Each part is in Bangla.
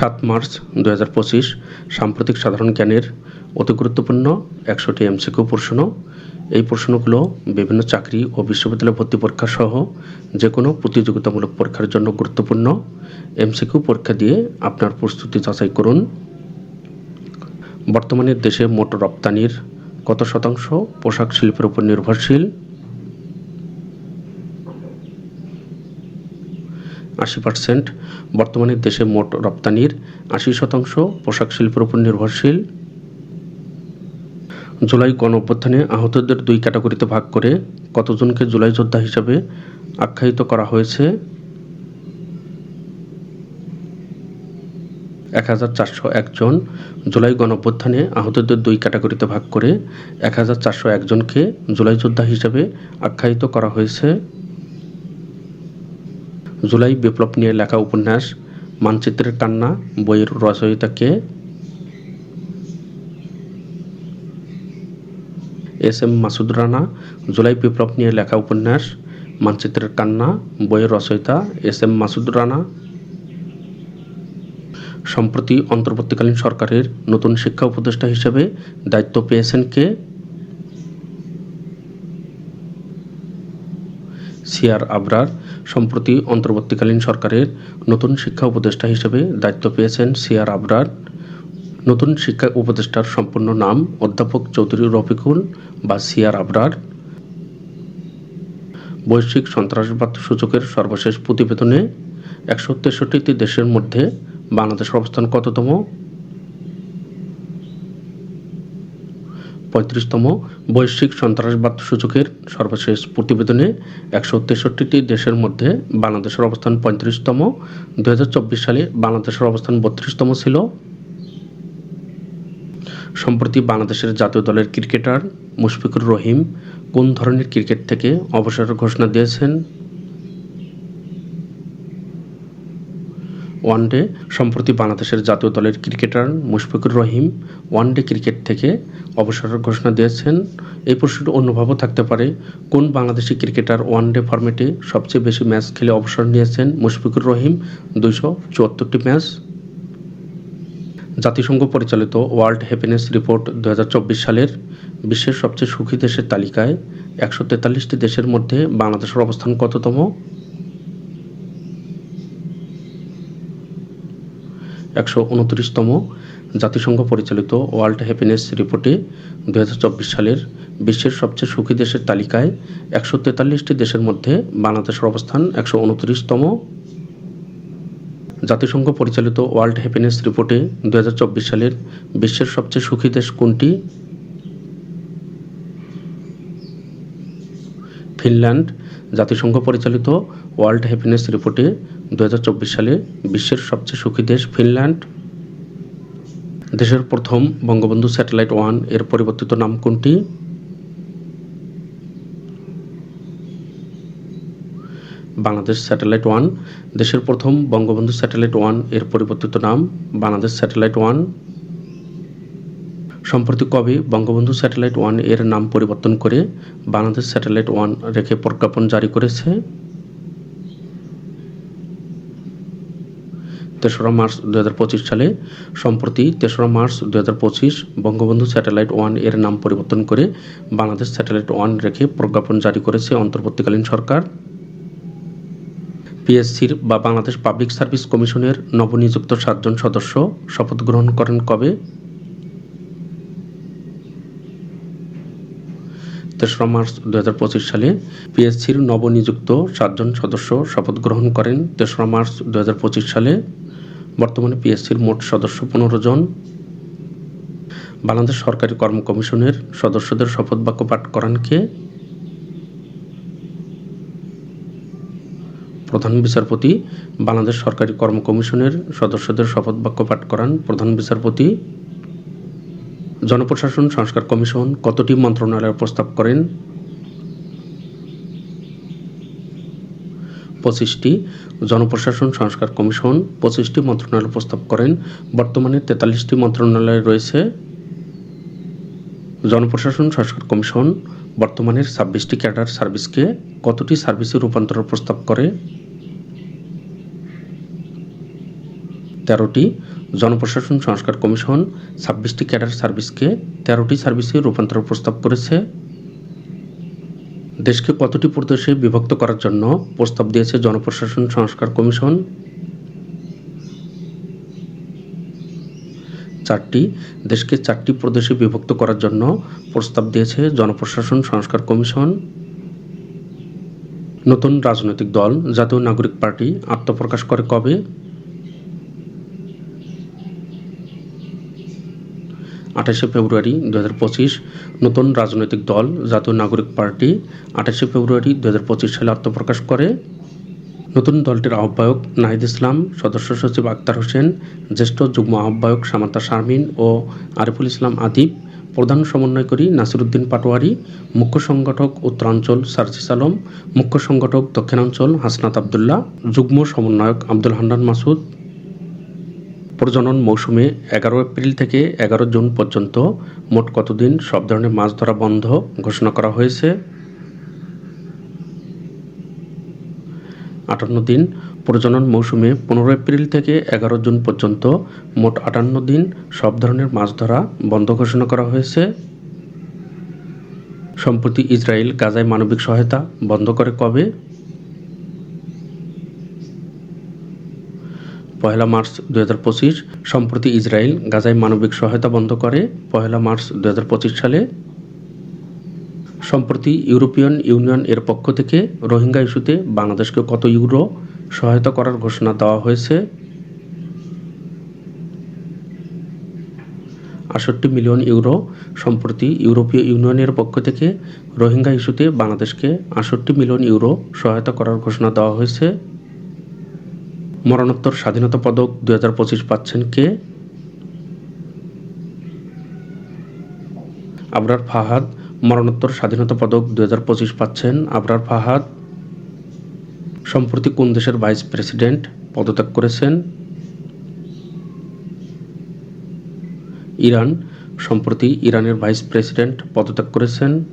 সাত মার্চ দু হাজার পঁচিশ, সাম্প্রতিক সাধারণ জ্ঞানের অতি গুরুত্বপূর্ণ একশোটি এমসিকিউ প্রশ্ন। এই প্রশ্নগুলো বিভিন্ন চাকরি ও বিশ্ববিদ্যালয় ভর্তি পরীক্ষা সহ যে কোনো প্রতিযোগিতামূলক পরীক্ষার জন্য গুরুত্বপূর্ণ এমসিকিউ পরীক্ষা দিয়ে আপনার প্রস্তুতি যাচাই করুন। বর্তমানে দেশে মোট রপ্তানির কত শতাংশ পোশাক শিল্পের উপর নির্ভরশীল? আশি পার্সেন্ট। বর্তমানে দেশে মোট রপ্তানির আশি শতাংশ পোশাক শিল্পের উপর নির্ভরশীল। জুলাই গণ অভ্যুত্থানে আহতদের দুই ক্যাটাগরিতে ভাগ করে কতজনকে জুলাই যোদ্ধা হিসাবে আখ্যায়িত করা হয়েছে? এক হাজার চারশো একজন জুলাই গণ অভ্যুত্থানে আহতদের দুই ক্যাটাগরিতে ভাগ করে এক হাজার চারশো একজনকে জুলাই যোদ্ধা হিসেবে আখ্যায়িত করা হয়েছে। জুলাই বিপ্লব নিয়ে লেখা উপন্যাস, মানচিত্রের কান্না, বইয়ের রচয়িতা কে S M Masud Rana, July বিপ্লব নিয়ে লেখা উপন্যাস, মানচিত্রের কান্না, বইয়ের রচয়িতা এস এম মাসুদ রানা। সম্প্রতি অন্তর্বর্তীকালীন সরকারের নতুন শিক্ষা উপদেষ্টা হিসেবে দায়িত্ব পেয়েছেন কে? সিআর আবরার সম্প্রতি অন্তর্বর্তীকালীন সরকারের নতুন শিক্ষা উপদেষ্টা হিসেবে দায়িত্ব পেয়েছেন সিআর আবরার। নতুন শিক্ষা উপদেষ্টার সম্পূর্ণ নাম অধ্যাপক চৌধুরী রফিকুল বা সিআর আবরার। বৈশ্বিক সন্ত্রাসবাদ সূচকের সর্বশেষ প্রতিবেদনে একশো তেষট্টিটি দেশের মধ্যে বাংলাদেশের অবস্থান কততম? পঁয়ত্রিশতম বৈশ্বিক সন্ত্রাসবাদ সূচকের সর্বশেষ প্রতিবেদনে একশো তেষট্টিটি দেশের মধ্যে বাংলাদেশের অবস্থান পঁয়ত্রিশতম, দুই হাজার চব্বিশ সালে বাংলাদেশের অবস্থান বত্রিশতম ছিল। সম্প্রতি বাংলাদেশের জাতীয় দলের ক্রিকেটার মুশফিকুর রহিম কোন ধরনের ক্রিকেট থেকে অবসরের ঘোষণা দিয়েছেন? ওয়ানডে সম্প্রতি বাংলাদেশের জাতীয় দলের cricketer Mushfiqur Rahim one day cricket থেকে অবসরের ঘোষণা দিয়েছেন। এই প্রশ্নটি অন্যভাবেও থাকতে পারে। কোন বাংলাদেশি ক্রিকেটার ওয়ানডে ফরম্যাটে সবচেয়ে বেশি ম্যাচ খেলে অবসর নিয়েছেন মুশফিকুর রহিম? দুইশো চুয়াত্তরটি ম্যাচ। জাতিসংঘ পরিচালিত ওয়ার্ল্ড হ্যাপিনেস রিপোর্ট দু হাজার চব্বিশ সালের বিশ্বের সবচেয়ে সুখী দেশের তালিকায় একশো তেতাল্লিশটি দেশের মধ্যে বাংলাদেশের অবস্থান কততম? একশো উনত্রিশতম জাতিসংঘ পরিচালিত ওয়ার্ল্ড হ্যাপিনেস রিপোর্টে দুই হাজার চব্বিশ সালের বিশ্বের সবচেয়ে সুখী দেশের তালিকায় একশো তেতাল্লিশটি দেশের মধ্যে বাংলাদেশের অবস্থান একশো উনত্রিশতম। জাতিসংঘ পরিচালিত ওয়ার্ল্ড হ্যাপিনেস রিপোর্টে দু হাজার চব্বিশ সালের বিশ্বের সবচেয়ে সুখী দেশ কোনটি? ফিনল্যান্ড। জাতিসংঘ পরিচালিত ওয়ার্ল্ড হ্যাপিনেস রিপোর্টে দু হাজার চব্বিশ সালে বিশ্বের সবচেয়ে সুখী দেশ ফিনল্যান্ড। দেশের প্রথম বঙ্গবন্ধু স্যাটেলাইট ওয়ানের পরিবর্তিত নাম কোনটি? Bangladesh satellite one. দেশের প্রথম বঙ্গবন্ধু স্যাটেলাইট ওয়ানের পরিবর্তিত নাম বাংলাদেশ স্যাটেলাইট ওয়ান। সম্প্রতি কবে বঙ্গবন্ধু স্যাটেলাইট ওয়ানের নাম পরিবর্তন করে বাংলাদেশ স্যাটেলাইট ওয়ান রেখে প্রজ্ঞাপন জারি করেছে। তেসরা মার্চ দু হাজার পঁচিশ সালে সম্প্রতি তেসরা মার্চ দু হাজার পঁচিশ বঙ্গবন্ধু স্যাটেলাইট ওয়ানের নাম পরিবর্তন করে বাংলাদেশ স্যাটেলাইট ওয়ান রেখে প্রজ্ঞাপন জারি করেছে অন্তর্বর্তীকালীন সরকার। পিএসসির বা বাংলাদেশ পাবলিক সার্ভিস কমিশনের নবনিযুক্ত সাতজন সদস্য শপথ গ্রহণ করেন কবে? তেসরা মার্চ দুহাজার পঁচিশ সালে পিএসসির নবনিযুক্ত সাতজন সদস্য শপথ গ্রহণ করেন। তেসরা মার্চ দুহাজার পঁচিশ সালে বর্তমানে পিএসসির মোট সদস্য পনেরো জন। বাংলাদেশ সরকারি কর্ম কমিশনের সদস্যদের শপথ বাক্য পাঠ করান কে? প্রধান বিচারপতি। বাংলাদেশ সরকারি কর্ম কমিশনের সদস্যদের শপথ বাক্য পাঠ করান প্রধান বিচারপতি। জনপ্রশাসন, সংস্কার কমিশন কতটি মন্ত্রণালয়ের প্রস্তাব করেন? পঁচিশটি। জনপ্রশাসন, সংস্কার কমিশন পঁচিশটি মন্ত্রণালয় প্রস্তাব করেন। বর্তমানে তেতাল্লিশটি মন্ত্রণালয় রয়েছে। জনপ্রশাসন, সংস্কার কমিশন বর্তমানের ছাব্বিশটি ক্যাডার সার্ভিসকে কতটি সার্ভিসে রূপান্তরের প্রস্তাব করে? তেরোটি জনপ্রশাসন সংস্কার কমিশন ছাব্বিশটি ক্যাডার সার্ভিসকে তেরোটি সার্ভিসে রূপান্তর প্রস্তাব করেছে। দেশকে কতটি প্রদেশে বিভক্ত করার জন্য প্রস্তাব দিয়েছে জনপ্রশাসন সংস্কার কমিশন? চারটি, দেশকে চারটি প্রদেশে বিভক্ত করার জন্য প্রস্তাব দিয়েছে জনপ্রশাসন সংস্কার কমিশন। নতুন রাজনৈতিক দল, জাতীয় নাগরিক পার্টি আত্মপ্রকাশ করে কবে? আঠাশে ফেব্রুয়ারি দু পঁচিশ, নতুন রাজনৈতিক দল, জাতীয় নাগরিক পার্টি আঠাশে ফেব্রুয়ারি দু পঁচিশ সালে আত্মপ্রকাশ করে। নতুন দলটির আহ্বায়ক নাহিদ ইসলাম, সদস্য সচিব আক্তার হোসেন, জ্যেষ্ঠ যুগ্ম আহ্বায়ক সামান্তা শারমিন ও আরিফুল ইসলাম আদিব, প্রধান সমন্বয়কারী নাসিরুদ্দিন পাটোয়ারি, মুখ্য সংগঠক উত্তরাঞ্চল সার্জিস আলম, মুখ্য সংগঠক দক্ষিণাঞ্চল হাসনাত আবদুল্লাহ, যুগ্ম সমন্বয়ক আব্দুল হান্নান মাসুদ প্রজনন মৌসুমে এগারো এপ্রিল থেকে এগারো জুন পর্যন্ত মোট কতদিন সব ধরনের মাছ ধরা বন্ধ ঘোষণা করা হয়েছে? আটান্ন দিন। প্রজনন মৌসুমে পনেরো এপ্রিল থেকে এগারো জুন পর্যন্ত মোট আটান্ন দিন সব ধরনের মাছ ধরা বন্ধ ঘোষণা করা হয়েছে। সম্প্রতি ইসরায়েল গাজায় মানবিক সহায়তা বন্ধ করে কবে? পয়লা মার্চ দু হাজার পঁচিশ সম্প্রতি ইসরায়েল গাজায় মানবিক সহায়তা বন্ধ করে পয়লা মার্চ দু হাজার পঁচিশ সালে। সম্প্রতি ইউরোপিয়ান ইউনিয়ন এর পক্ষ থেকে রোহিঙ্গা ইস্যুতে বাংলাদেশকে কত ইউরো সহায়তা করার ঘোষণা দেওয়া হয়েছে? আষট্টি মিলিয়ন ইউরো সম্প্রতি ইউরোপীয় ইউনিয়নের পক্ষ থেকে রোহিঙ্গা ইস্যুতে বাংলাদেশকে আষট্টি মিলিয়ন ইউরো সহায়তা করার ঘোষণা দেওয়া হয়েছে। মরণোত্তর স্বাধীনতা পদক দু হাজার পঁচিশ পাচ্ছেন কে? আবরার ফাহাদ। মরণোত্তর স্বাধীনতা পদক দু হাজার পঁচিশ পাচ্ছেন আবরার ফাহাদ। সম্প্রতি কোন দেশের ভাইস প্রেসিডেন্ট পদত্যাগ করেছেন? ইরান। সম্প্রতি ইরানের ভাইস প্রেসিডেন্ট পদত্যাগ করেছেন।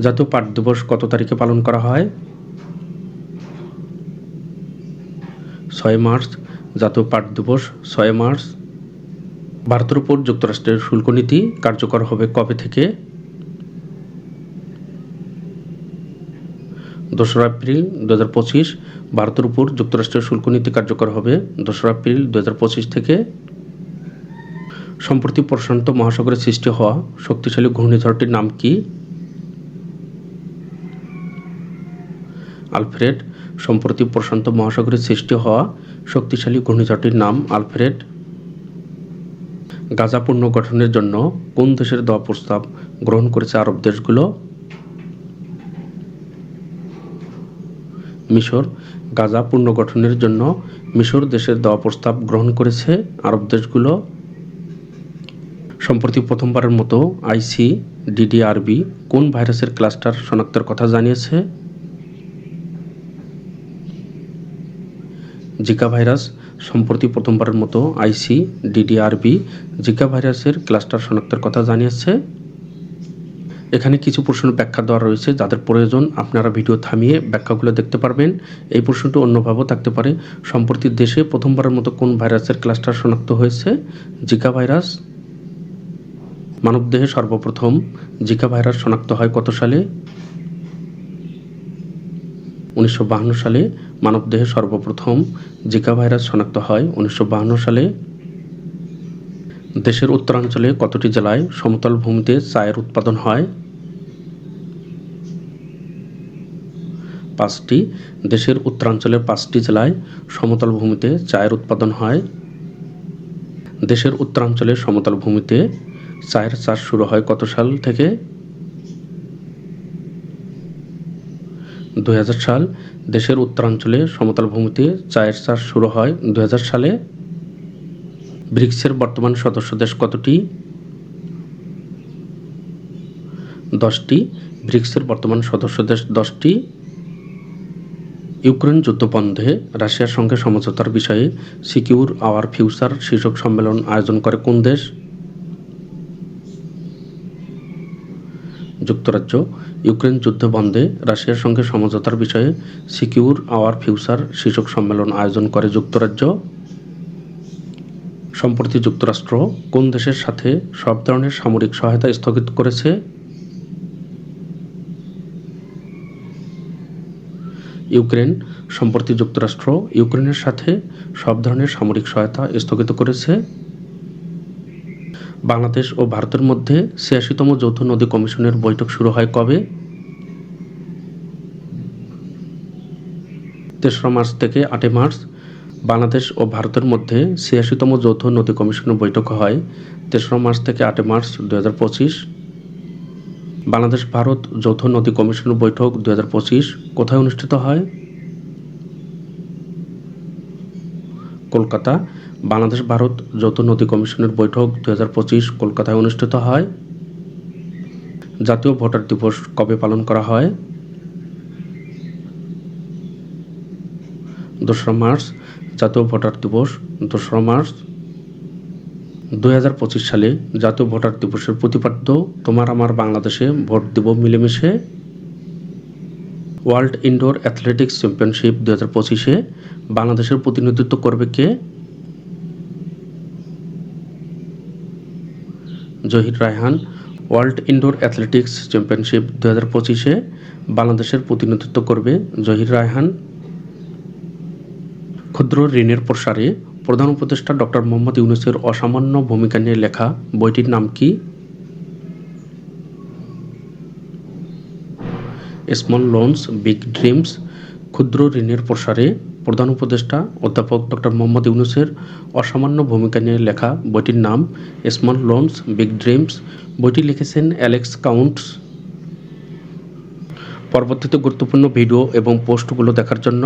জাতীয় পাট দিবস কত তারিখে পালন করা হয়? ছয় মার্চ, জাতীয় পাট দিবস, ছয় মার্চ। ভারতের উপর যুক্তরাষ্ট্রের শুল্ক নীতি কার্যকর হবে কবে থেকে? দোসরা এপ্রিল দু হাজার পঁচিশ, ভারতের উপর যুক্তরাষ্ট্রের শুল্ক নীতি কার্যকর হবে দোসরা এপ্রিল দু হাজার পঁচিশ থেকে। সম্প্রতি প্রশান্ত মহাসাগরে সৃষ্টি হওয়া শক্তিশালী ঘূর্ণিঝড়টির নাম কি? আলফ্রেড সম্প্রতি প্রশান্ত মহাসাগরে সৃষ্টি হওয়া শক্তিশালী ঘূর্ণিঝড়টির নাম আলফ্রেড। গাজা পুনর্গঠনের জন্য কোন দেশের দেওয়া প্রস্তাব গ্রহণ করেছে আরব দেশগুলো? মিশর। গাজা পুনর্গঠনের জন্য মিশর দেশের দেওয়া প্রস্তাব গ্রহণ করেছে আরব দেশগুলো। সম্প্রতি প্রথমবারের মতো আইসি, ডিডিআরবি কোন ভাইরাসের ক্লাস্টার শনাক্তের কথা জানিয়েছে? জিকা ভাইরাস, সম্প্রতি প্রথমবারের মতো আইসি, ডিডিআরবি, জিকা ভাইরাসের ক্লাস্টার শনাক্তের কথা জানিয়েছে। এখানে কিছু প্রশ্ন ব্যাখ্যা দেওয়া রয়েছে, যাদের প্রয়োজন আপনারা ভিডিও থামিয়ে ব্যাখ্যাগুলো দেখতে পারবেন। এই প্রশ্নটি অন্যভাবেও থাকতে পারে। সম্প্রতি দেশে প্রথমবারের মতো কোন ভাইরাসের ক্লাস্টার শনাক্ত হয়েছে? Zika virus. মানবদেহে সর্বপ্রথম জিকা ভাইরাস শনাক্ত হয় কত সালে? উনিশশো সালে মানবদেহে সর্বপ্রথম জিকা ভাইরাস শনাক্ত হয়। উনিশশো সালে দেশের উত্তরাঞ্চলে কতটি জেলায় সমতল ভূমিতে চায়ের উৎপাদন হয়? পাঁচটি। দেশের উত্তরাঞ্চলের পাঁচটি জেলায় সমতল ভূমিতে চায়ের উৎপাদন হয়। দেশের উত্তরাঞ্চলে সমতল ভূমিতে চায়ের চাষ শুরু হয় কত সাল থেকে? দু হাজার সাল দেশের উত্তরাঞ্চলে সমতল ভূমিতে চায়ের চাষ শুরু হয় দু হাজার সালে। ব্রিক্সের বর্তমান সদস্য দেশ কতটি? দশটি। ব্রিক্সের বর্তমান সদস্য দেশ দশটি। ইউক্রেন যুদ্ধ বন্ধে রাশিয়ার সঙ্গে সমঝোতার বিষয়ে সিকিউর আওয়ার ফিউচার শীর্ষক সম্মেলন আয়োজন করে কোন দেশ? যুক্তরাজ্য ইউক্রেন যুদ্ধ বন্ধে রাশিয়ার সঙ্গে সমঝোতার বিষয়ে সিকিউর আওয়ার ফিউচার শীর্ষক সম্মেলন আয়োজন করে যুক্তরাজ্য। সম্প্রতি যুক্তরাষ্ট্র কোন দেশের সাথে সব ধরনের সামরিক সহায়তা স্থগিত করেছে? ইউক্রেন সম্প্রতি যুক্তরাষ্ট্র ইউক্রেনের সাথে সব ধরনের সামরিক সহায়তা স্থগিত করেছে। বাংলাদেশ ও ভারতের মধ্যে ছিয়াশিতম যৌথ নদী কমিশনের বৈঠক শুরু হয় কবে? তেসরা মার্চ থেকে আটই মার্চ, বাংলাদেশ ও ভারতের মধ্যে ছিয়াশিতম যৌথ নদী কমিশনের বৈঠক হয় তেসরা মার্চ থেকে আটই মার্চ দু হাজার পঁচিশ। বাংলাদেশ ভারত যৌথ নদী কমিশনের বৈঠক দু হাজার পঁচিশ কোথায় অনুষ্ঠিত হয়? কলকাতা। বাংলাদেশ ভারত যৌথ নদী কমিশনের বৈঠক দু হাজার পঁচিশ কলকাতায় অনুষ্ঠিত হয়। জাতীয় ভোটার দিবস কবে পালন করা হয়? দোসরা মার্চ, জাতীয় ভোটার দিবস, দোসরা মার্চ। দুই হাজার পঁচিশ সালে জাতীয় ভোটার দিবসের প্রতিপাদ্য, তোমার আমার বাংলাদেশে ভোট দেব মিলেমিশে। ওয়ার্ল্ড ইনডোর অ্যাথলেটিক্স চ্যাম্পিয়নশিপ দু হাজার পঁচিশে বাংলাদেশের প্রতিনিধিত্ব করবে কে? Zahir Raihan. World indoor athletics championship দু হাজার পঁচিশে বাংলাদেশের প্রতিনিধিত্ব করবে জহির রায়হান। ক্ষুদ্র ঋণের প্রসারে প্রধান উপদেষ্টা ডক্টর মোহাম্মদ ইউনুসের অসামান্য ভূমিকা নিয়ে লেখা বইটির নাম কি? স্মল লোনস বিগ ড্রিমস ক্ষুদ্র ঋণের প্রসারে প্রধান উপদেষ্টা অধ্যাপক ডক্টর মোহাম্মদ ইউনুসের অসামান্য ভূমিকা নিয়ে লেখা বইটির নাম স্মল লোনস বিগ ড্রিমস বইটি লিখেছেন অ্যালেক্স কাউন্টস। পরবর্তীতে গুরুত্বপূর্ণ ভিডিও এবং পোস্টগুলো দেখার জন্য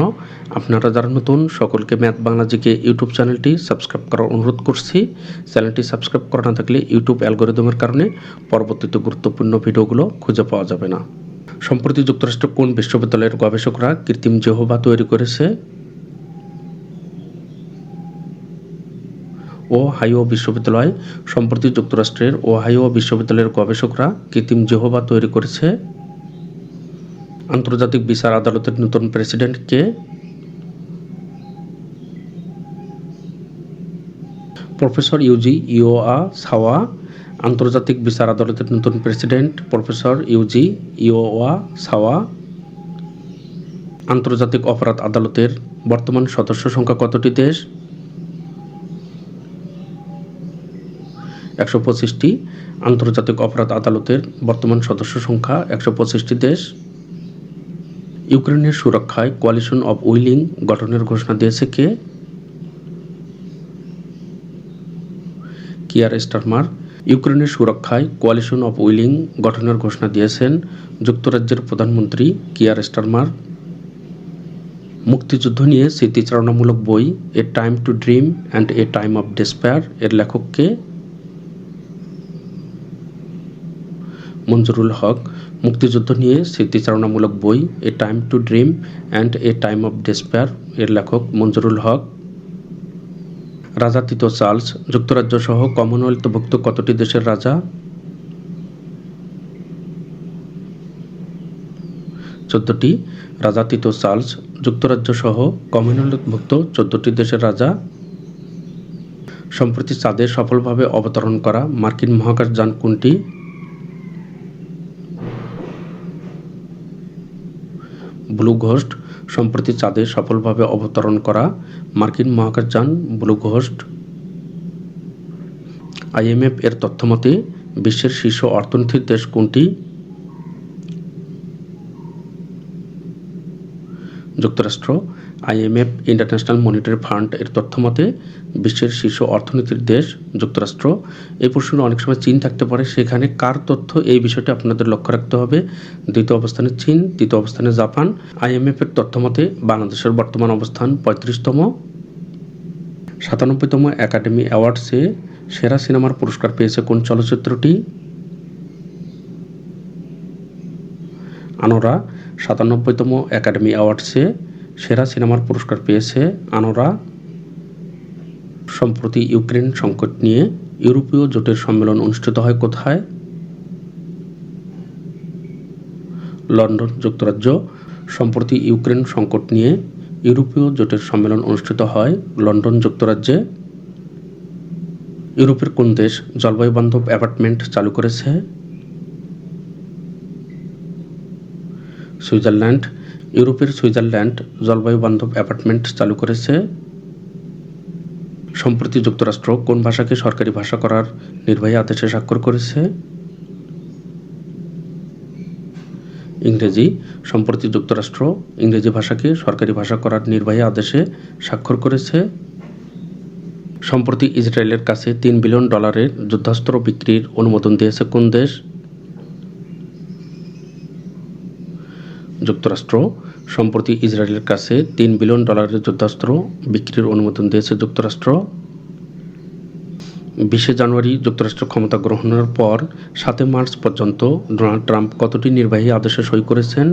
আপনারা যারা নতুন, সকলকে ম্যাথ বাংলাজিকে ইউটিউব চ্যানেলটি সাবস্ক্রাইব করার অনুরোধ করছি। চ্যানেলটি সাবস্ক্রাইব করা না থাকলে ইউটিউব অ্যালগোরিদমের কারণে পরবর্তীতে গুরুত্বপূর্ণ ভিডিওগুলো খুঁজে পাওয়া যাবে না। সম্প্রতি যুক্তরাষ্ট্র কোন বিশ্ববিদ্যালয়ের গবেষকরা কৃত্রিম জেহবা তৈরি করেছে? ও হাইও বিশ্ববিদ্যালয়। সম্প্রতি যুক্তরাষ্ট্রের ওহাইও বিশ্ববিদ্যালয়ের গবেষকরা কৃত্রিম জেহবা তৈরি করেছে। আন্তর্জাতিক বিচার আদালতের নতুন প্রেসিডেন্ট কে? Professor Yuji Iwasawa. আন্তর্জাতিক বিচার আদালতের নতুন president professor Yuji Iwasawa. আন্তর্জাতিক অপরাধ আদালতের বর্তমান সদস্য সংখ্যা কতটি দেশ? একশো পঁচিশটি। আন্তর্জাতিক অপরাধ আদালতের বর্তমান সদস্য সংখ্যা একশো পঁচিশটি দেশ। ইউক্রেনের সুরক্ষায় কোয়ালিশন অব উইলিং গঠনের ঘোষণা দিয়েছে কে? কিয়ার স্টারমার ইউক্রেনের সুরক্ষায় কোয়ালিশন অব উইলিং গঠনের ঘোষণা দিয়েছেন যুক্তরাজ্যের প্রধানমন্ত্রী কিয়ার স্টারমার। মুক্তিযুদ্ধ নিয়ে স্মৃতিচারণামূলক বই a time to dream and a time of despair এর লেখককে মঞ্জুরুল হক। মুক্তিযুদ্ধ নিয়ে স্মৃতিচারণামূলক বই a time to dream and a time of despair এর লেখক মঞ্জুরুল হক। রাজা তৃতীয় চার্লস, যুক্তরাজ্য সহ কমনওয়েলথভুক্ত কতটি দেশের রাজা? চোদ্দটি। রাজা তৃতীয় চার্লস, যুক্তরাজ্য সহ কমনওয়েলথভুক্ত চোদ্দটি দেশের রাজা। সম্প্রতি চাঁদে সফলভাবে অবতরণ করা মার্কিন মহাকাশযান কোনটি? ব্লু ঘোস্ট সম্প্রতি চাঁদে সফলভাবে অবতরণ করা মার্কিন মহাকাশযান ব্লু ঘোস্ট আইএমএফ এর তথ্যমতে, বিশ্বের শীর্ষ অর্থনীতির দেশ কোনটি? যুক্তরাষ্ট্র। আইএমএফ ইন্টারন্যাশনাল মনিটারি ফান্ড এর তথ্যমতে, বিশ্বের শীর্ষ অর্থনীতির দেশ, যুক্তরাষ্ট্র। এই প্রশ্ন অনেক সময় চীন থাকতে পারে। সেখানে কার তথ্য এই বিষয়টি আপনাদের লক্ষ্য রাখতে হবে? দ্বিতীয় অবস্থানে চীন, তৃতীয় অবস্থানে জাপান। আইএমএফ এর তথ্যমতে, বাংলাদেশের বর্তমান অবস্থান পঁয়ত্রিশতম। সাতানব্বইতম একাডেমি অ্যাওয়ার্ডসে সেরা সিনেমার পুরস্কার পেয়েছে কোন চলচ্চিত্রটি? আনোরা। সাতানব্বইতম একাডেমি অ্যাওয়ার্ডসে সেরা সিনেমার পুরস্কার পেয়েছে আনোরা। সম্প্রতি ইউক্রেন সংকট নিয়ে ইউরোপীয় জোটের সম্মেলন অনুষ্ঠিত হয় কোথায়? লন্ডন, যুক্তরাজ্য। সম্প্রতি ইউক্রেন সংকট নিয়ে ইউরোপীয় জোটের সম্মেলন অনুষ্ঠিত হয় লন্ডন, যুক্তরাজ্যে। ইউরোপের কোন দেশ জলবায়ু বান্ধব অ্যাপার্টমেন্ট চালু করেছে? সুইজারল্যান্ড। ইউরোপের সুইজারল্যান্ড জলবায়ু বান্ধব অ্যাপার্টমেন্ট চালু করেছে। সম্প্রতি যুক্তরাষ্ট্র কোন ভাষাকে সরকারি ভাষা করার নির্বাহী আদেশে স্বাক্ষর করেছে? ইংরেজি। সম্প্রতি যুক্তরাষ্ট্র ইংরেজি ভাষাকে সরকারি ভাষা করার নির্বাহী আদেশে স্বাক্ষর করেছে। সম্প্রতি ইসরায়েলের কাছে তিন বিলিয়ন ডলারের যুদ্ধাস্ত্র বিক্রির অনুমোদন দিয়েছে কোন দেশ? যুক্তরাষ্ট্র, সম্প্রতি ইসরায়েলের কাছে তিন বিলিয়ন ডলারের যুদ্ধাস্ত্র বিক্রির অনুমোদন দিয়েছে যুক্তরাষ্ট্র। বিশে জানুয়ারি যুক্তরাষ্ট্র ক্ষমতা গ্রহণের পর সাতই মার্চ পর্যন্ত ডোনাল্ড ট্রাম্প কতটি নির্বাহী আদেশে সই করেছেন?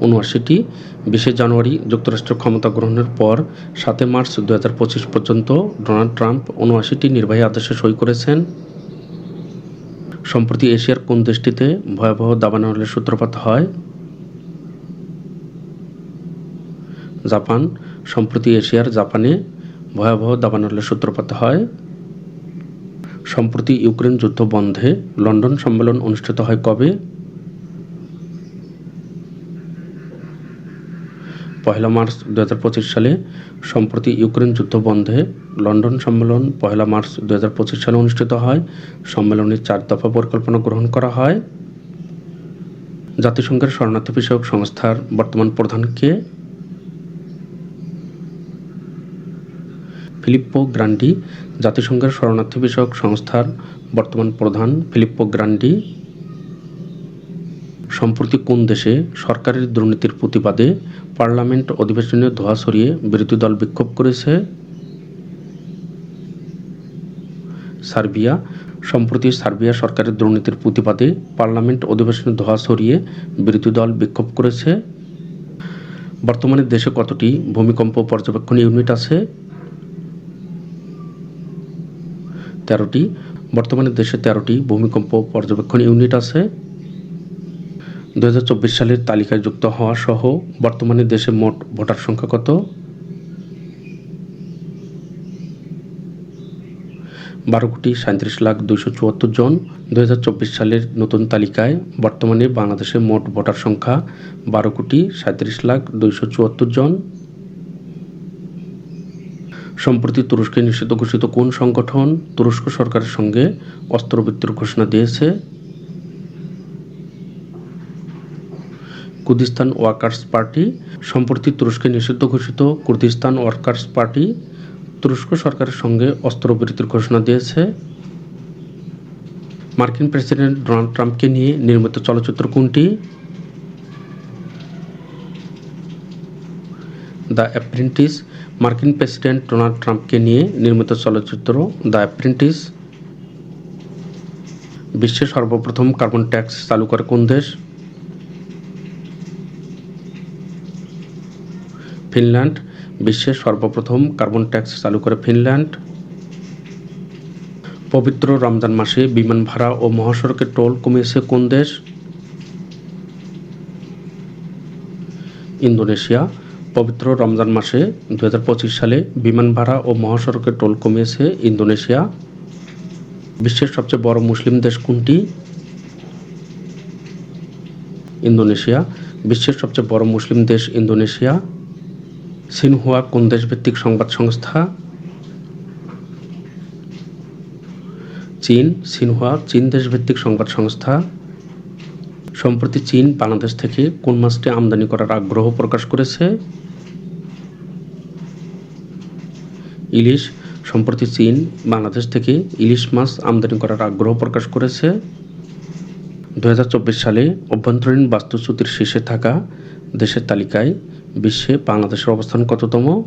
উনআশিটি। বিশে জানুয়ারি যুক্তরাষ্ট্র ক্ষমতা গ্রহণের পর সাতই মার্চ দু হাজার পঁচিশ পর্যন্ত ডোনাল্ড ট্রাম্প উনআশিটি নির্বাহী আদেশে সই করেছেন। সম্প্রতি এশিয়ার কোন দেশটিতে ভয়াবহ দাবানলের সূত্রপাত হয়? জাপান। সম্প্রতি এশিয়ার জাপানে ভয়াবহ দাবানলের সূত্রপাত হয়। সম্প্রতি ইউক্রেন যুদ্ধ বন্ধে লন্ডন সম্মেলন অনুষ্ঠিত হয় কবে? পয়লা মার্চ দু পঁচিশ সালে সম্প্রতি ইউক্রেন যুদ্ধ বন্ধে লন্ডন সম্মেলন পয়লা মার্চ দু পঁচিশ সালে অনুষ্ঠিত হয়। সম্মেলনের চার দফা পরিকল্পনা গ্রহণ করা হয়। জাতিসংঘের শরণার্থী বিষয়ক সংস্থার বর্তমান প্রধান কে? ফিলিপ্পো গ্রান্ডি। জাতিসংঘের শরণার্থী বিষয়ক সংস্থার বর্তমান প্রধান ফিলিপ্পো গ্রান্ডি। সম্প্রতি কোন দেশে সরকারের দুর্নীতির প্রতিবাদে পার্লামেন্ট অধিবেশনে ধোঁয়া সরিয়ে বিরোধী দল বিক্ষোভ করেছে? সার্বিয়া। সম্প্রতি সার্বিয়া সরকারের দুর্নীতির প্রতিবাদে পার্লামেন্ট অধিবেশনে ধোঁয়া সরিয়ে বিরোধী দল বিক্ষোভ করেছে। বর্তমানে দেশে কতটি ভূমিকম্প পর্যবেক্ষণ ইউনিট আছে? তেরোটি। বর্তমানে দেশে তেরোটি ভূমিকম্প পর্যবেক্ষণ ইউনিট আছে। দু হাজার চব্বিশ সালের তালিকায় যুক্ত হওয়া সহ বর্তমানে দেশে মোট ভোটার সংখ্যা কত? বারো কোটি সাঁত্রিশ লাখ দুইশো চুয়াত্তর জন। দু হাজার চব্বিশ সালের নতুন তালিকায় বর্তমানে বাংলাদেশে মোট ভোটার সংখ্যা বারো কোটি সাঁত্রিশ লাখ দুইশো চুয়াত্তর জন। সম্প্রতি তুরস্কে নিষিদ্ধ ঘোষিত কোন সংগঠন তুরস্ক সরকারের সঙ্গে অস্ত্রবৃত্তির ঘোষণা দিয়েছে? কুর্দিস্তান ওয়ার্কার্স পার্টি, সম্প্রতি তুরস্কে নিষিদ্ধ ঘোষিত কুর্দিস্তান ওয়ার্কার্স পার্টি, তুরস্ক সরকারের সঙ্গে অস্ত্রবিরতির ঘোষণা দিয়েছে। মার্কিন প্রেসিডেন্ট ডোনাল্ড ট্রাম্পকে নিয়ে নির্মিত চলচ্চিত্র কোনটি? The apprentice. মার্কিন প্রেসিডেন্ট ডোনাল্ড ট্রাম্পকে নিয়ে নির্মিত চলচ্চিত্র দ্য অ্যাপ্রেন্টিস। বিশ্বে সর্বপ্রথম কার্বন ট্যাক্স চালু করে কোন দেশ? ফিনল্যান্ড, বিশ্বের সর্বপ্রথম কার্বন ট্যাক্স চালু করে ফিনল্যান্ড। পবিত্র রমজান মাসে বিমান ভাড়া ও মহাসড়কের টোল কমিয়েছে কোন দেশ? ইন্দোনেশিয়া। পবিত্র রমজান মাসে দুই হাজার পঁচিশ সালে বিমান ভাড়া ও মহাসড়কের টোল কমিয়েছে ইন্দোনেশিয়া। বিশ্বের সবচেয়ে বড় মুসলিম দেশ কোনটি? ইন্দোনেশিয়া। বিশ্বের সবচেয়ে বড় মুসলিম দেশ ইন্দোনেশিয়া। সিনহুয়া কোন দেশভিত্তিক সংবাদ সংস্থা? চীন, সিনহুয়া চীন দেশভিত্তিক সংবাদ সংস্থা। সম্প্রতি চীন বাংলাদেশ থেকে কোন মাছটি আমদানি করার আগ্রহ প্রকাশ করেছে? ইলিশ, সম্প্রতি চীন বাংলাদেশ থেকে ইলিশ মাছ আমদানি করার আগ্রহ প্রকাশ করেছে। দু হাজার চব্বিশ সালে অভ্যন্তরীণ বাস্তুচ্যুতির শীর্ষে থাকা দেশের তালিকায় বিশ্বে বাংলাদেশের অবস্থান কততম?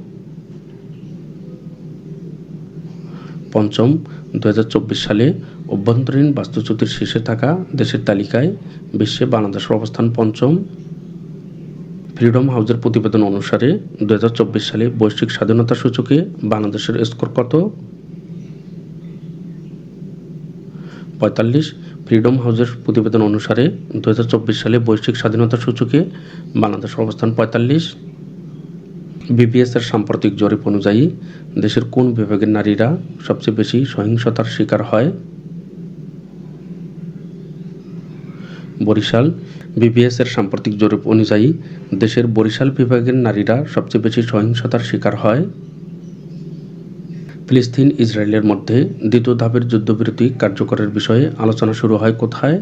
পঞ্চম, দুই হাজার চব্বিশ সালে অভ্যন্তরীণ বাস্তুচ্যুতির শীর্ষে থাকা দেশের তালিকায় বিশ্বে বাংলাদেশের অবস্থান পঞ্চম। ফ্রিডম হাউসের প্রতিবেদন অনুসারে দুই হাজার চব্বিশ সালে বৈশ্বিক স্বাধীনতা সূচকে বাংলাদেশের স্কোর কত? পঁয়তাল্লিশ ফ্রিডম হাউসের প্রতিবেদন অনুসারে দু হাজার চব্বিশ সালে বৈশ্বিক স্বাধীনতা সূচকে বাংলাদেশ অবস্থান পঁয়তাল্লিশ। বিবিএস এর সাম্প্রতিক জরিপ অনুযায়ী দেশের কোন বিভাগের নারীরা সবচেয়ে বেশি সহিংসতার শিকার হয়? বরিশাল। বিবিএস এর সাম্প্রতিক জরিপ অনুযায়ী দেশের বরিশাল বিভাগের নারীরা সবচেয়ে বেশি সহিংসতার শিকার হয়? ফিলিস্তিন ইসরায়েলের মধ্যে দ্বিতীয় ধাপের যুদ্ধবিরতি কার্যকরের বিষয়ে আলোচনা শুরু হয় কোথায়?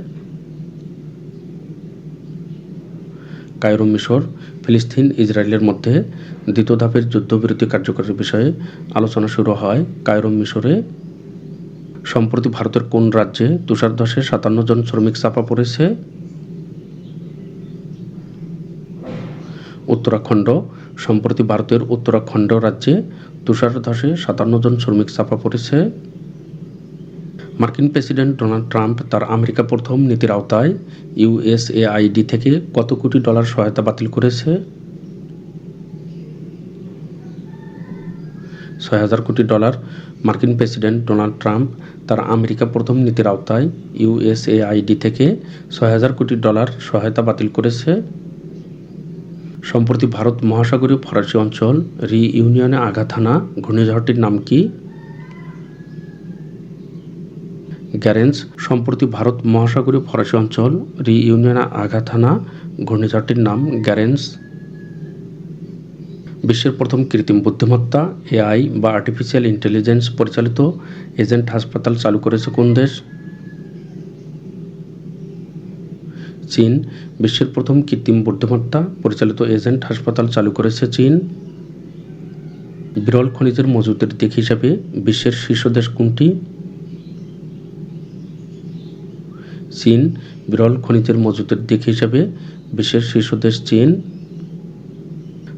কায়রো মিশর, ফিলিস্তিন ইসরায়েলের মধ্যে দ্বিতীয় ধাপের যুদ্ধবিরতি কার্যকরের বিষয়ে আলোচনা শুরু হয় কায়রো মিশরে। সম্প্রতি ভারতের কোন রাজ্যে তুষারধসে সাতান্ন জন শ্রমিক চাপা পড়েছে? উত্তরাখণ্ড। সম্প্রতি ভারতের উত্তরাখণ্ড রাজ্যে তুষার ধসে সাতান্ন জন শ্রমিক চাপা পড়েছে। মার্কিন প্রেসিডেন্ট ডোনাল্ড ট্রাম্প তার আমেরিকা প্রথম নীতির আওতায় ইউএসএআইডি থেকে কত কোটি ডলার সহায়তা বাতিল করেছে? ছয় হাজার কোটি ডলার। মার্কিন প্রেসিডেন্ট ডোনাল্ড ট্রাম্প তার আমেরিকা প্রথম নীতির আওতায় ইউএসএআইডি থেকে ছয় হাজার কোটি ডলার সহায়তা বাতিল করেছে। সম্প্রতি ভারত মহাসাগরীয় ফরাসি অঞ্চল রি ইউনিয়নে আঘাত হানা ঘূর্ণিঝড়টির নাম কি? গ্যারেন্স, সম্প্রতি ভারত মহাসাগরীয় ফরাসি অঞ্চল রি ইউনিয়নে আঘাত হানা ঘূর্ণিঝড়টির নাম গ্যারেন্স। বিশ্বের প্রথম কৃত্রিম বুদ্ধিমত্তা, এআই বা আর্টিফিশিয়াল ইন্টেলিজেন্স পরিচালিত এজেন্ট হাসপাতাল চালু করেছে কোন দেশ? চীন, বিশ্বের প্রথম কৃত্রিম বুদ্ধিমত্তা পরিচালিত এজেন্ট হাসপাতাল চালু করেছে চীন। বিরল খনিজের মজুদের দিক হিসাবে বিশ্বের শীর্ষ দেশ কোনটি? চীন, বিরল খনিজের মজুদের দিক হিসাবে বিশ্বের শীর্ষ দেশ চীন।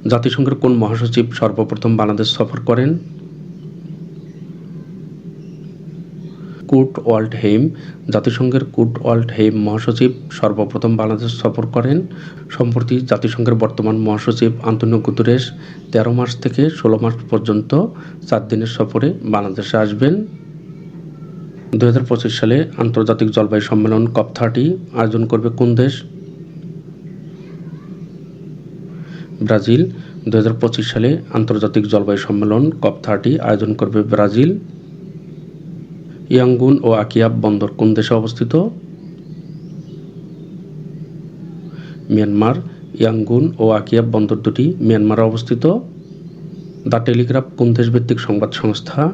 জাতিসংঘের কোন মহাসচিব সর্বপ্রথম বাংলাদেশ সফর করেন? কুট ওয়াল্ড হেইম। জাতিসংঘের কুট ওয়াল্ড হেইম মহাসচিব সর্বপ্রথম বাংলাদেশ সফর করেন। সম্প্রতি জাতিসংঘের বর্তমান মহাসচিব আন্তনিও গুতরেস তেরো মার্চ থেকে ষোলো মার্চ পর্যন্ত চার দিনের সফরে বাংলাদেশে আসবেন। দু হাজার পঁচিশ সালে আন্তর্জাতিক জলবায়ু সম্মেলন কপ থার্টি আয়োজন করবে কোন দেশ? ব্রাজিল। দু হাজার পঁচিশ সালে আন্তর্জাতিক জলবায়ু সম্মেলন কপ থার্টি আয়োজন করবে ব্রাজিল। ইয়াঙ্গুন ও আকিয়াব বন্দর কোন দেশে অবস্থিত? মিয়ানমার, ইয়াঙ্গুন ও আকিয়াব বন্দর দুটি মিয়ানমারে অবস্থিত। দ্য টেলিগ্রাফ কোন দেশভিত্তিক সংবাদ সংস্থা?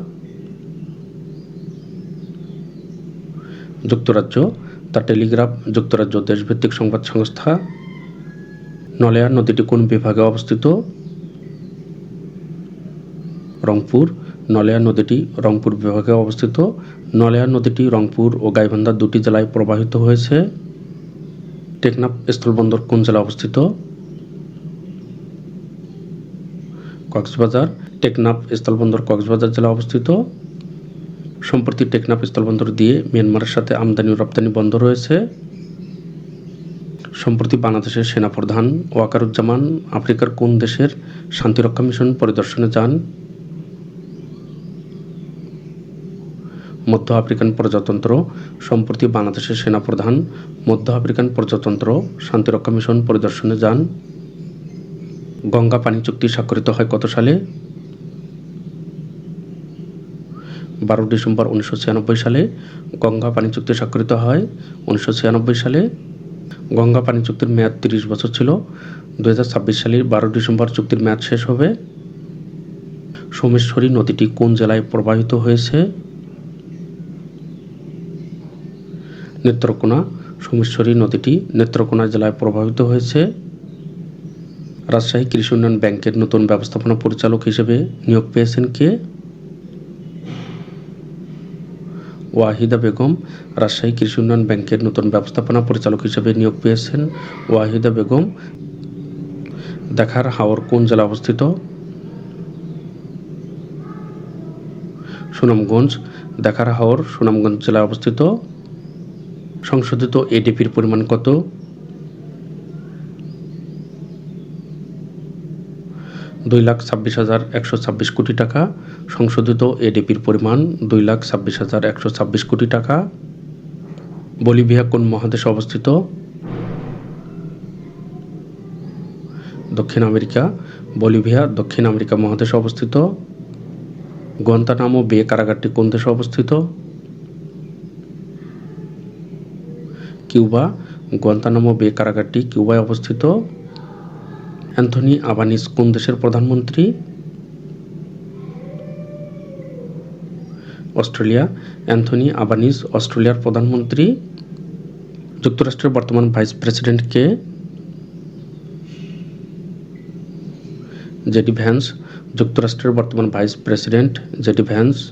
যুক্তরাজ্য। দ্য টেলিগ্রাফ যুক্তরাজ্য দেশভিত্তিক সংবাদ সংস্থা। নলেয়া নদীটি কোন বিভাগে অবস্থিত? রংপুর। নলেয়া নদীটি রংপুর বিভাগে অবস্থিত। নলেয়া নদীটি রংপুর ও গাইবান্ধা দুটি জেলায় প্রবাহিত হয়েছে। টেকনাফ স্থলবন্দর কোন জেলা অবস্থিত? কক্সবাজার। টেকনাফ স্থলবন্দর কক্সবাজার জেলা অবস্থিত। সম্প্রতি টেকনাফ স্থলবন্দর দিয়ে মিয়ানমারের সাথে আমদানি ও রপ্তানি বন্ধ রয়েছে। সম্প্রতি বাংলাদেশের সেনাপ্রধান ওয়াকারুজ্জামান আফ্রিকার কোন দেশের শান্তিরক্ষা মিশন পরিদর্শনে যান? মধ্য আফ্রিকান প্রজাতন্ত্র সম্প্রতি বাংলাদেশের সেনাপ্রধান, মধ্য আফ্রিকান প্রজাতন্ত্র শান্তিরক্ষা মিশন পরিদর্শনে যান। গঙ্গা পানি চুক্তি স্বাক্ষরিত হয় কত সালে? বারো ডিসেম্বর উনিশশো ছিয়ানব্বই সালে। গঙ্গা পানি চুক্তি স্বাক্ষরিত হয় উনিশশো ছিয়ানব্বই সালে। গঙ্গা পানি চুক্তির মেয়াদ তিরিশ বছর ছিল। দু হাজার সালের বারো ডিসেম্বর চুক্তির মেয়াদ শেষ হবে। সোমেশ্বরী নদীটি কোন জেলায় প্রবাহিত হয়েছে? নেত্রকোনা সোমেশ্বরী নদীটি নেত্রকোনা জেলায় প্রবাহিত হয়েছে। রাজশাহী কৃষি উন্নয়ন ব্যাংকের নতুন ব্যবস্থাপনা পরিচালক হিসেবে নিয়োগ পেয়েছেন কে? ওয়াহিদা বেগম, রাজশাহী কৃষি উন্নয়ন ব্যাংকের নতুন ব্যবস্থাপনা পরিচালক হিসেবে নিয়োগ পেয়েছেন ওয়াহিদা বেগম। দেখার হাওর কোন জেলা অবস্থিত? সুনামগঞ্জ। দেখার হাওর সুনামগঞ্জ জেলায় অবস্থিত। সংশোধিত এডিপির পরিমাণ কত? দুই লাখ ছাব্বিশ হাজার একশো ছাব্বিশ কোটি টাকা। সংশোধিত এডিপির পরিমাণ দুই লাখ ছাব্বিশ হাজার একশো ছাব্বিশ কোটি টাকা। বলিভিয়া কোন মহাদেশে অবস্থিত? দক্ষিণ আমেরিকা। বলিভিয়া দক্ষিণ আমেরিকা মহাদেশে অবস্থিত। গোয়ান্তানামো বে কারাগারটি কোন দেশে অবস্থিত? কিউবা, গোয়ান্তানামো বে কারাগারটি কিউবায় অবস্থিত। অ্যান্থনি আবানিস, কোন দেশের প্রধানমন্ত্রী? অস্ট্রেলিয়া। অ্যান্থনি আবানিস, অস্ট্রেলিয়ার প্রধানমন্ত্রী। যুক্তরাষ্ট্রের বর্তমান ভাইস প্রেসিডেন্ট কে? জেডি ভ্যান্স, যুক্তরাষ্ট্রের বর্তমান ভাইস প্রেসিডেন্ট জেডি ভ্যান্স।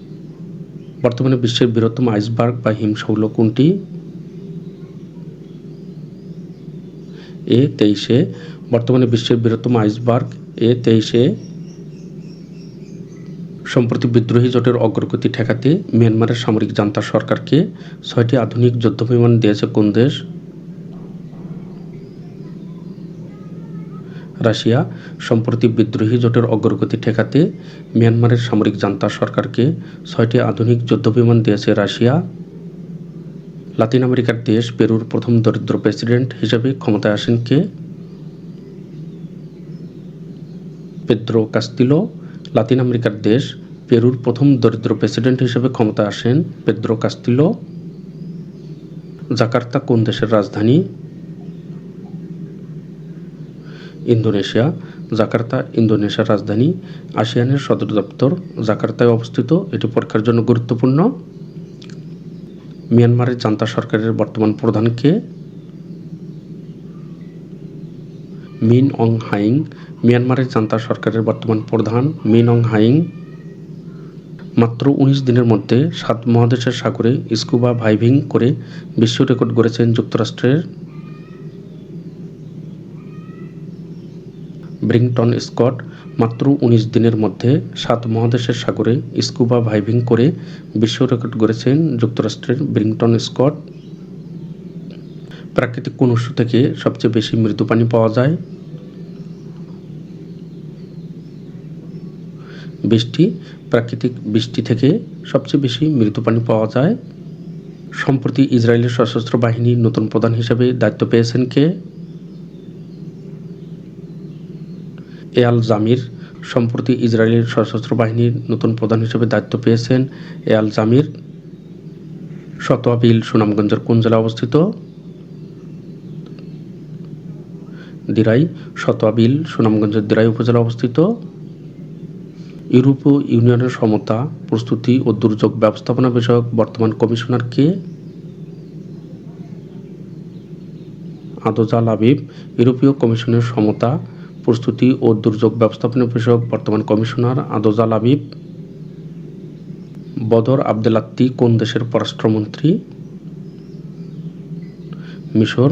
বর্তমানে বিশ্বের বৃহত্তম আইসবার্গ বা হিমশৈল কোনটি? এ তেইশে, বর্তমানে বিশ্বের বৃহত্তম আইসবার্গ, এ তেইশে সম্প্রতি বিদ্রোহী জোটের অগ্রগতি ঠেকাতে মিয়ানমারের সামরিক জান্তা সরকারকে ছয়টি আধুনিক যুদ্ধবিমান দিয়েছে কোন দেশ? রাশিয়া। সম্প্রতি বিদ্রোহী জোটের অগ্রগতি ঠেকাতে মিয়ানমারের সামরিক জান্তা সরকারকে ছয়টি আধুনিক যুদ্ধবিমান দিয়েছে রাশিয়া। লাতিন আমেরিকার দেশ পেরুর প্রথম দরিদ্র প্রেসিডেন্ট হিসেবে ক্ষমতায় আসেন কে? Pedro Castillo. লাতিন আমেরিকার দেশ পেরুর প্রথম দরিদ্র প্রেসিডেন্ট হিসেবে ক্ষমতায় আসেন পেদ্রো কাস্তিলো। জাকার্তা কোন দেশের রাজধানী? ইন্দোনেশিয়া। জাকার্তা ইন্দোনেশিয়ার রাজধানী। আসিয়ানের সদর দপ্তর জাকার্তায় অবস্থিত। এটি পরীক্ষার জন্য গুরুত্বপূর্ণ। মিয়ানমারের জান্তা সরকারের বর্তমান প্রধানকে মিন অং হাইং মিয়ানমারের জান্তা সরকারের বর্তমান প্রধান মিন অং হাইং মাত্র উনিশ দিনের মধ্যে সাত মহাদেশের সাগরে স্কুবা ভাইভিং করে বিশ্ব রেকর্ড গড়েছেন যুক্তরাষ্ট্রের ব্রিংটন স্কট মাত্র উনিশ দিনের মধ্যে সাত মহাদেশের সাগরে স্কুবা ভাইভিং করে বিশ্ব রেকর্ড গড়েছেন যুক্তরাষ্ট্রের ব্রিংটন স্কট। প্রাকৃতিক কোন উৎস থেকে সবচেয়ে বেশি মৃদু পানি পাওয়া যায়। বৃষ্টি, প্রাকৃতিক বৃষ্টি থেকে সবচেয়ে বেশি মৃদু পানি পাওয়া যায়। সম্প্রতি ইসরায়েলের সশস্ত্র বাহিনীর নতুন প্রধান হিসেবে দায়িত্ব পেয়েছেন কে? এয়াল জামির সম্প্রতি ইসরায়েলের সশস্ত্র বাহিনীর নতুন প্রধান হিসেবে দায়িত্ব পেয়েছেন এয়াল জামির। শতোয়াবিল সুনামগঞ্জের কোন জেলা অবস্থিত? দিরাই শতোয়াবিল সুনামগঞ্জের দিরাই উপজেলা অবস্থিত। ইউরোপীয় ইউনিয়নের সমতা, প্রস্তুতি ও দুর্যোগ ব্যবস্থাপনা বিষয়ক বর্তমান কমিশনার কে? আদোজাল আবিব ইউরোপীয় কমিশনের সমতা প্রস্তুতি ও দুর্যোগ ব্যবস্থাপনা বিষয়ক বর্তমান কমিশনার আদোজাল আবিব বদর আবদেলাত্তি কোন দেশের পররাষ্ট্রমন্ত্রী? মিশর